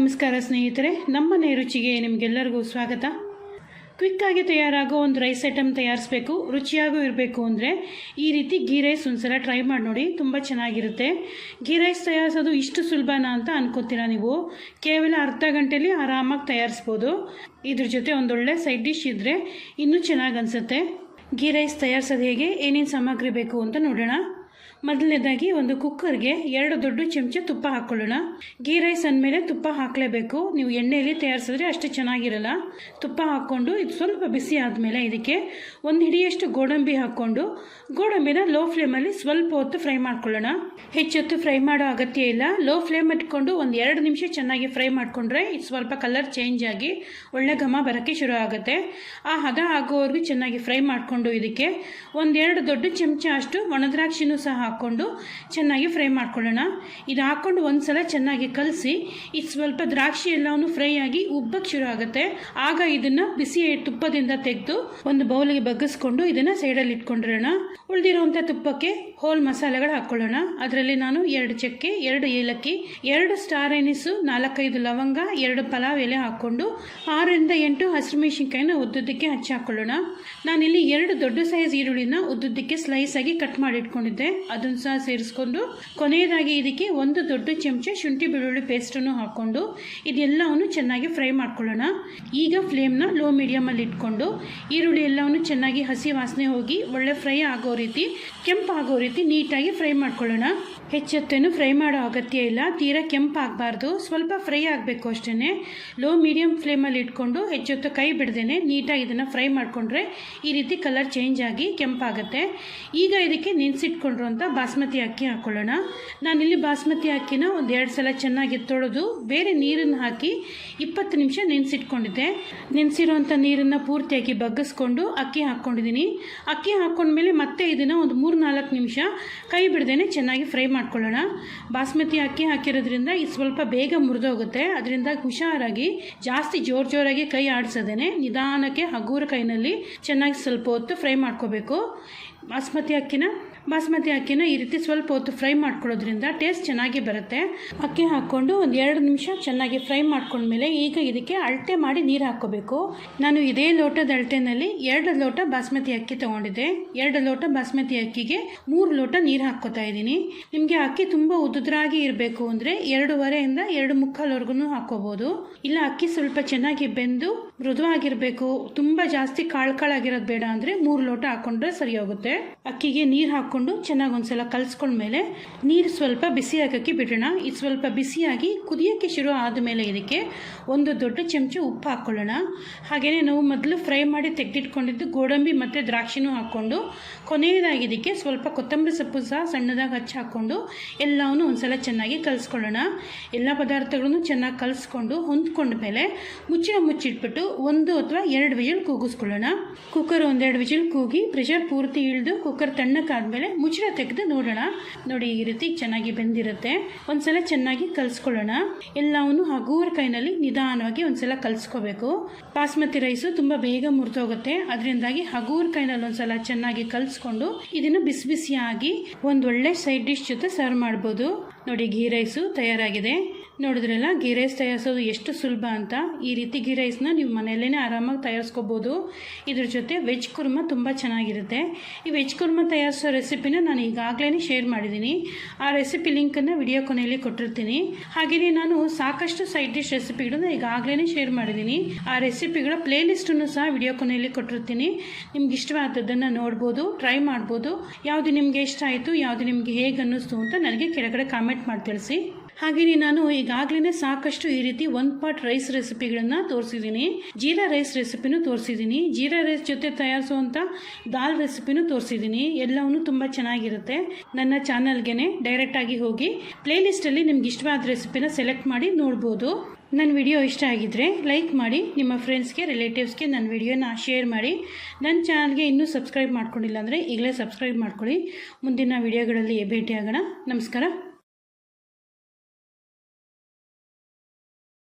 ನಮಸ್ಕಾರ ಸ್ನೇಹಿತರೆ ನಮ್ಮನೆ ರುಚಿಗೆ ನಿಮಗೆಲ್ಲರಿಗೂ ಸ್ವಾಗತ. ಕ್ವಿಕ್ಕಾಗಿ ತಯಾರಾಗೋ ಒಂದು ರೈಸ್ ಐಟಮ್ ತಯಾರಿಸಬೇಕು. ರುಚಿಯಾಗೂ ಇರಬೇಕು ಅಂದರೆ ಈ ರೀತಿ ಗೀ ರೈಸ್ ಒಂದ್ಸಲ ಟ್ರೈ ಮಾಡಿ ನೋಡಿ, ತುಂಬ ಚೆನ್ನಾಗಿರುತ್ತೆ. ಗೀ ರೈಸ್ ತಯಾರಿಸೋದು ಇಷ್ಟು ಸುಲಭನಾ ಅಂತ ಅನ್ಕೋತೀರಾ ನೀವು? ಕೇವಲ ಅರ್ಧ ಗಂಟೆಯಲ್ಲಿ ಆರಾಮಾಗಿ ತಯಾರಿಸ್ಬೋದು. ಇದ್ರ ಜೊತೆ ಒಂದೊಳ್ಳೆ ಸೈಡ್ ಡಿಶ್ ಇದ್ದರೆ ಇನ್ನೂ ಚೆನ್ನಾಗಿ ಅನಿಸುತ್ತೆ. ಗೀ ರೈಸ್ ತಯಾರಿಸೋದು ಹೇಗೆ? ಏನೇನು ಸಾಮಗ್ರಿ ಬೇಕು ಅಂತ ನೋಡೋಣ. ಮೊದಲನೇದಾಗಿ ಒಂದು ಕುಕ್ಕರ್ಗೆ ಎರಡು ದೊಡ್ಡ ಚಮಚ ತುಪ್ಪ ಹಾಕ್ಕೊಳ್ಳೋಣ ಗೀ ರೈಸ್ ಅಂದಮೇಲೆ ತುಪ್ಪ ಹಾಕಲೇಬೇಕು. ನೀವು ಎಣ್ಣೆಯಲ್ಲಿ ತಯಾರಿಸಿದ್ರೆ ಅಷ್ಟು ಚೆನ್ನಾಗಿರಲ್ಲ. ತುಪ್ಪ ಹಾಕ್ಕೊಂಡು ಇದು ಸ್ವಲ್ಪ ಬಿಸಿ ಆದಮೇಲೆ ಇದಕ್ಕೆ ಒಂದು ಹಿಡಿಯಷ್ಟು ಗೋಡಂಬಿ ಹಾಕ್ಕೊಂಡು, ಗೋಡಂಬಿನ ಲೋ ಫ್ಲೇಮಲ್ಲಿ ಸ್ವಲ್ಪ ಹೊತ್ತು ಫ್ರೈ ಮಾಡ್ಕೊಳ್ಳೋಣ. ಹೆಚ್ಚೊತ್ತು ಫ್ರೈ ಮಾಡೋ ಅಗತ್ಯ ಇಲ್ಲ. ಲೋ ಫ್ಲೇಮ್ ಇಟ್ಕೊಂಡು ಒಂದು ಎರಡು ನಿಮಿಷ ಚೆನ್ನಾಗಿ ಫ್ರೈ ಮಾಡಿಕೊಂಡ್ರೆ ಇದು ಸ್ವಲ್ಪ ಕಲರ್ ಚೇಂಜ್ ಆಗಿ ಒಳ್ಳೆ ಘಮ ಬರೋಕ್ಕೆ ಶುರು ಆಗುತ್ತೆ. ಆ ಹದ ಆಗೋವರೆಗೂ ಚೆನ್ನಾಗಿ ಫ್ರೈ ಮಾಡಿಕೊಂಡು ಇದಕ್ಕೆ ಒಂದೆರಡು ದೊಡ್ಡ ಚಮಚ ಅಷ್ಟು ಒಣದ್ರಾಕ್ಷಿನೂ ಸಹ ಹಾಕ್ಕೊಂಡು ಚೆನ್ನಾಗಿ ಫ್ರೈ ಮಾಡ್ಕೊಳ್ಳೋಣ. ಇದು ಹಾಕ್ಕೊಂಡು ಒಂದ್ಸಲ ಚೆನ್ನಾಗಿ ಕಲಸಿ, ಇದು ಸ್ವಲ್ಪ ದ್ರಾಕ್ಷಿ ಎಲ್ಲವನ್ನು ಫ್ರೈ ಆಗಿ ಉಬ್ಬಕ್ಕೆ ಶುರು ಆಗುತ್ತೆ. ಆಗ ಇದನ್ನು ಬಿಸಿ ತುಪ್ಪದಿಂದ ತೆಗೆದು ಒಂದು ಬೌಲಿಗೆ ಬಗ್ಗಿಸ್ಕೊಂಡು ಇದನ್ನು ಸೈಡಲ್ಲಿ ಇಟ್ಕೊಂಡಿರೋಣ. ಉಳಿದಿರುವಂಥ ತುಪ್ಪಕ್ಕೆ ಹೋಲ್ ಮಸಾಲೆಗಳು ಹಾಕ್ಕೊಳ್ಳೋಣ ಅದರಲ್ಲಿ ನಾನು ಎರಡು ಚಕ್ಕೆ, ಎರಡು ಏಲಕ್ಕಿ, ಎರಡು ಸ್ಟಾರ್ ಎನಿಸು ನಾಲ್ಕೈದು ಲವಂಗ, ಎರಡು ಪಲಾವ್ ಎಲೆ ಹಾಕ್ಕೊಂಡು ಆರರಿಂದ ಎಂಟು ಹಸಿರು ಹಸಿರುಮೆಣಸಿನ್ಕಾಯಿನ ಉದ್ದುದ್ದಕ್ಕೆ ಹಚ್ಚಿ ಹಾಕೊಳ್ಳೋಣ ನಾನಿಲ್ಲಿ ಎರಡು ದೊಡ್ಡ ಸೈಜ್ ಈರುಳ್ಳಿನ ಉದ್ದುದ್ದಕ್ಕೆ ಸ್ಲೈಸ್ ಆಗಿ ಕಟ್ ಮಾಡಿ ಇಟ್ಕೊಂಡಿದ್ದೆ ಅದನ್ನು ಸಹ ಸೇರಿಸ್ಕೊಂಡು, ಕೊನೆಯದಾಗಿ ಇದಕ್ಕೆ ಒಂದು ದೊಡ್ಡ ಚಮಚ ಶುಂಠಿ ಬೆಳ್ಳುಳ್ಳಿ ಪೇಸ್ಟನ್ನು ಹಾಕ್ಕೊಂಡು ಇದೆಲ್ಲವನ್ನು ಚೆನ್ನಾಗಿ ಫ್ರೈ ಮಾಡ್ಕೊಳ್ಳೋಣ. ಈಗ ಫ್ಲೇಮ್ನ ಲೋ ಮೀಡಿಯಮಲ್ಲಿ ಇಟ್ಕೊಂಡು, ಈರುಳ್ಳಿ ಎಲ್ಲವನ್ನು ಚೆನ್ನಾಗಿ ಹಸಿ ವಾಸನೆ ಹೋಗಿ, ಒಳ್ಳೆ ಫ್ರೈ ಆಗೋ ರೀತಿ, ಕೆಂಪಾಗೋ ರೀತಿ ನೀಟಾಗಿ ಫ್ರೈ ಮಾಡ್ಕೊಳ್ಳೋಣ. ಹೆಚ್ಚೆತ್ತೇನು ಫ್ರೈ ಮಾಡೋ ಅಗತ್ಯ ಇಲ್ಲ. ತೀರಾ ಕೆಂಪಾಗಬಾರ್ದು. ಸ್ವಲ್ಪ ಫ್ರೈ ಆಗಬೇಕು ಅಷ್ಟೇ ಲೋ ಮೀಡಿಯಮ್ ಫ್ಲೇಮಲ್ಲಿ ಇಟ್ಕೊಂಡು ಹೆಚ್ಚೊತ್ತು ಕೈ ಬಿಡ್ದೇನೆ ನೀಟಾಗಿ ಇದನ್ನು ಫ್ರೈ ಮಾಡಿಕೊಂಡ್ರೆ ಈ ರೀತಿ ಕಲರ್ ಚೇಂಜ್ ಆಗಿ ಕೆಂಪಾಗುತ್ತೆ. ಈಗ ಇದಕ್ಕೆ ನೆನೆಸಿಟ್ಕೊಂಡಿರುವಂಥ ಬಾಸ್ಮತಿ ಅಕ್ಕಿ ಹಾಕ್ಕೊಳ್ಳೋಣ ನಾನಿಲ್ಲಿ ಬಾಸ್ಮತಿ ಅಕ್ಕಿನ ಒಂದು ಎರಡು ಸಲ ಚೆನ್ನಾಗಿ ತೊಳೆದು ಬೇರೆ ನೀರನ್ನು ಹಾಕಿ ಇಪ್ಪತ್ತು ನಿಮಿಷ ನೆನೆಸಿಟ್ಕೊಂಡಿದ್ದೆ. ನೆನೆಸಿರುವಂಥ ನೀರನ್ನು ಪೂರ್ತಿಯಾಗಿ ಬಗ್ಗಿಸ್ಕೊಂಡು ಅಕ್ಕಿ ಹಾಕ್ಕೊಂಡಿದ್ದೀನಿ. ಅಕ್ಕಿ ಹಾಕ್ಕೊಂಡ್ಮೇಲೆ ಮತ್ತೆ ಇದನ್ನು ಒಂದು ಮೂರು ನಾಲ್ಕು ನಿಮಿಷ ಕೈ ಬಿಡ್ದೇನೆ ಚೆನ್ನಾಗಿ ಫ್ರೈ ಮಾಡ್ಕೊಳ್ಳೋಣ. ಬಾಸ್ಮತಿ ಅಕ್ಕಿ ಹಾಕಿರೋದ್ರಿಂದ ಇದು ಸ್ವಲ್ಪ ಬೇಗ ಮುರಿದೋಗುತ್ತೆ. ಅದರಿಂದ ಹುಷಾರಾಗಿ, ಜಾಸ್ತಿ ಜೋರು ಜೋರಾಗಿ ಕೈ ಆಡಿಸೋದೇನೆ ನಿಧಾನಕ್ಕೆ ಹಗೂರ ಕೈನಲ್ಲಿ ಚೆನ್ನಾಗಿ ಸ್ವಲ್ಪ ಹೊತ್ತು ಫ್ರೈ ಮಾಡ್ಕೋಬೇಕು. ಬಾಸ್ಮತಿ ಅಕ್ಕಿನ ಬಾಸ್ಮತಿ ಅಕ್ಕಿನ ಈ ರೀತಿ ಸ್ವಲ್ಪ ಹೊತ್ತು ಫ್ರೈ ಮಾಡ್ಕೊಳ್ಳೋದ್ರಿಂದ ಟೇಸ್ಟ್ ಚೆನ್ನಾಗಿ ಬರುತ್ತೆ. ಅಕ್ಕಿ ಹಾಕ್ಕೊಂಡು ಒಂದು ಎರಡು ನಿಮಿಷ ಚೆನ್ನಾಗಿ ಫ್ರೈ ಮಾಡ್ಕೊಂಡ್ಮೇಲೆ ಈಗ ಇದಕ್ಕೆ ಅಳತೆ ಮಾಡಿ ನೀರು ಹಾಕ್ಕೋಬೇಕು. ನಾನು ಇದೇ ಲೋಟದ ಅಳತೆನಲ್ಲಿ ಎರಡು ಲೋಟ ಬಾಸ್ಮತಿ ಅಕ್ಕಿ ತೊಗೊಂಡಿದ್ದೆ. ಎರಡು ಲೋಟ ಬಾಸ್ಮತಿ ಅಕ್ಕಿಗೆ ಮೂರು ಲೋಟ ನೀರು ಹಾಕ್ಕೋತಾ ಇದ್ದೀನಿ. ನಿಮಗೆ ಅಕ್ಕಿ ತುಂಬ ಉದುದ್ರಾಗಿ ಇರಬೇಕು ಅಂದರೆ ಎರಡೂವರೆಯಿಂದ ಎರಡು ಮುಕ್ಕಾಲ್ವರೆಗೂ ಹಾಕ್ಕೋಬೋದು. ಇಲ್ಲ, ಅಕ್ಕಿ ಸ್ವಲ್ಪ ಚೆನ್ನಾಗಿ ಬೆಂದು ಮೃದುವಾಗಿರಬೇಕು. ತುಂಬ ಜಾಸ್ತಿ ಕಾಳು ಕಾಳಾಗಿರೋದು ಬೇಡ ಅಂದರೆ ಮೂರು ಲೋಟ ಹಾಕ್ಕೊಂಡ್ರೆ ಸರಿ ಹೋಗುತ್ತೆ. ಅಕ್ಕಿಗೆ ನೀರು ಹಾಕ್ಕೊಂಡು ಚೆನ್ನಾಗಿ ಒಂದ್ಸಲ ಕಲಿಸ್ಕೊಂಡ್ಮೇಲೆ ನೀರು ಸ್ವಲ್ಪ ಬಿಸಿ ಹಾಕಕ್ಕೆ ಬಿಡೋಣ. ಇದು ಸ್ವಲ್ಪ ಬಿಸಿಯಾಗಿ ಕುದಿಯೋಕ್ಕೆ ಶುರು ಆದಮೇಲೆ ಇದಕ್ಕೆ ಒಂದು ದೊಡ್ಡ ಚಮಚ ಉಪ್ಪು ಹಾಕ್ಕೊಳ್ಳೋಣ ಹಾಗೆಯೇ ನಾವು ಮೊದಲು ಫ್ರೈ ಮಾಡಿ ತೆಗೆದಿಟ್ಕೊಂಡಿದ್ದು ಗೋಡಂಬಿ ಮತ್ತು ದ್ರಾಕ್ಷಿನೂ ಹಾಕ್ಕೊಂಡು ಕೊನೆಯದಾಗಿ ಇದಕ್ಕೆ ಸ್ವಲ್ಪ ಕೊತ್ತಂಬರಿ ಸೊಪ್ಪು ಸಹ ಸಣ್ಣದಾಗಿ ಹಚ್ಚಿ ಹಾಕ್ಕೊಂಡು ಎಲ್ಲವನ್ನು ಒಂದ್ಸಲ ಚೆನ್ನಾಗಿ ಕಲಿಸ್ಕೊಳ್ಳೋಣ. ಎಲ್ಲ ಪದಾರ್ಥಗಳನ್ನು ಚೆನ್ನಾಗಿ ಕಲಿಸ್ಕೊಂಡು ಹೊಂದ್ಕೊಂಡ ಮೇಲೆ ಮುಚ್ಚಿನ ಮುಚ್ಚಿಟ್ಬಿಟ್ಟು ಒಂದು ಅಥವಾ ಎರಡು ವಿಜಿಲ್ ಕೂಗಿಸ್ಕೊಳ್ಳೋಣ. ಕುಕ್ಕರ್ ಒಂದೆರಡು ವಿಜಿಲ್ ಕೂಗಿ ಪ್ರೆಷರ್ ಪೂರ್ತಿ ಇಳಿದು ಕುಕ್ಕರ್ ತಣ್ಣಕ್ಕಾದ್ಮೇಲೆ ಮುಚ್ಚಳ ತೆಗೆದು ನೋಡೋಣ. ನೋಡಿ ಈ ರೀತಿ ಚೆನ್ನಾಗಿ ಬೆಂದಿರುತ್ತೆ. ಒಂದ್ಸಲ ಚೆನ್ನಾಗಿ ಕಲಿಸ್ಕೊಳ್ಳೋಣ. ಎಲ್ಲವನ್ನು ಹಗೂರ ಕೈನಲ್ಲಿ ನಿಧಾನವಾಗಿ ಒಂದ್ಸಲ ಕಲಿಸ್ಕೋಬೇಕು. ಬಾಸ್ಮತಿ ರೈಸು ತುಂಬ ಬೇಗ ಮುರಿದೋಗುತ್ತೆ. ಅದರಿಂದಾಗಿ ಹಗೂರ ಕೈನಲ್ಲಿ ಒಂದ್ಸಲ ಚೆನ್ನಾಗಿ ಕಲಿಸ್ಕೊಂಡು ಇದನ್ನು ಬಿಸಿ ಬಿಸಿಯಾಗಿ ಒಂದೊಳ್ಳೆ ಸೈಡ್ ಡಿಶ್ ಜೊತೆ ಸರ್ವ್ ಮಾಡ್ಬೋದು. ನೋಡಿ ಘೀ ರೈಸು ತಯಾರಾಗಿದೆ. ನೋಡಿದ್ರಲ್ಲ ಗೀ ರೈಸ್ ತಯಾರಿಸೋದು ಎಷ್ಟು ಸುಲಭ ಅಂತ ಈ ರೀತಿ ಗೀ ರೈಸ್ನ ನೀವು ಮನೆಯಲ್ಲೇ ಆರಾಮಾಗಿ ತಯಾರಿಸ್ಕೋಬೋದು. ಇದ್ರ ಜೊತೆ ವೆಜ್ ಕುರ್ಮ ತುಂಬ ಚೆನ್ನಾಗಿರುತ್ತೆ. ಈ ವೆಜ್ ಕುರ್ಮ ತಯಾರಿಸೋ ರೆಸಿಪಿನ ನಾನು ಈಗಾಗಲೇ ಶೇರ್ ಮಾಡಿದ್ದೀನಿ. ಆ ರೆಸಿಪಿ ಲಿಂಕನ್ನು ವಿಡಿಯೋ ಕೊನೆಯಲ್ಲಿ ಕೊಟ್ಟಿರ್ತೀನಿ. ಹಾಗೆಯೇ ನಾನು ಸಾಕಷ್ಟು ಸೈಡ್ ಡಿಶ್ ರೆಸಿಪಿಗಳನ್ನ ಈಗಾಗಲೇ ಶೇರ್ ಮಾಡಿದ್ದೀನಿ. ಆ ರೆಸಿಪಿಗಳ ಪ್ಲೇ ಲಿಸ್ಟನ್ನು ಸಹ ವಿಡಿಯೋ ಕೊನೆಯಲ್ಲಿ ಕೊಟ್ಟಿರ್ತೀನಿ. ನಿಮ್ಗೆ ಇಷ್ಟವಾದದ್ದನ್ನು ನೋಡ್ಬೋದು, ಟ್ರೈ ಮಾಡ್ಬೋದು. ಯಾವುದು ನಿಮಗೆ ಇಷ್ಟ ಆಯಿತು, ಯಾವುದು ನಿಮಗೆ ಹೇಗೆ ಅನ್ನಿಸ್ತು ಅಂತ ನನಗೆ ಕೆಳಗಡೆ ಕಾಮೆಂಟ್ ಮಾಡಿ ತಿಳಿಸಿ. ಹಾಗೆಯೇ ನಾನು ಈಗಾಗಲೇ ಸಾಕಷ್ಟು ಈ ರೀತಿ ಒಂದು ಪಾಟ್ ರೈಸ್ ರೆಸಿಪಿಗಳನ್ನು ತೋರಿಸಿದ್ದೀನಿ. ಜೀರಾ ರೈಸ್ ರೆಸಿಪಿನೂ ತೋರಿಸಿದ್ದೀನಿ. ಜೀರಾ ರೈಸ್ ಜೊತೆ ತಯಾರಿಸುವಂಥ ದಾಲ್ ರೆಸಿಪಿನೂ ತೋರಿಸಿದ್ದೀನಿ. ಎಲ್ಲವನ್ನೂ ತುಂಬ ಚೆನ್ನಾಗಿರುತ್ತೆ. ನನ್ನ ಚಾನಲ್ಗೆ ಡೈರೆಕ್ಟಾಗಿ ಹೋಗಿ ಪ್ಲೇಲಿಸ್ಟಲ್ಲಿ ನಿಮ್ಗೆ ಇಷ್ಟವಾದ ರೆಸಿಪಿನ ಸೆಲೆಕ್ಟ್ ಮಾಡಿ ನೋಡ್ಬೋದು. ನನ್ನ ವಿಡಿಯೋ ಇಷ್ಟ ಆಗಿದ್ದರೆ ಲೈಕ್ ಮಾಡಿ, ನಿಮ್ಮ ಫ್ರೆಂಡ್ಸ್ಗೆ ರಿಲೇಟಿವ್ಸ್ಗೆ ನನ್ನ ವಿಡಿಯೋನ ಶೇರ್ ಮಾಡಿ. ನನ್ನ ಚಾನಲ್ಗೆ ಇನ್ನೂ ಸಬ್ಸ್ಕ್ರೈಬ್ ಮಾಡ್ಕೊಂಡಿಲ್ಲ ಅಂದರೆ ಈಗಲೇ ಸಬ್ಸ್ಕ್ರೈಬ್ ಮಾಡ್ಕೊಳ್ಳಿ. ಮುಂದಿನ ವಿಡಿಯೋಗಳಲ್ಲಿ ಭೇಟಿಯಾಗೋಣ. ನಮಸ್ಕಾರ.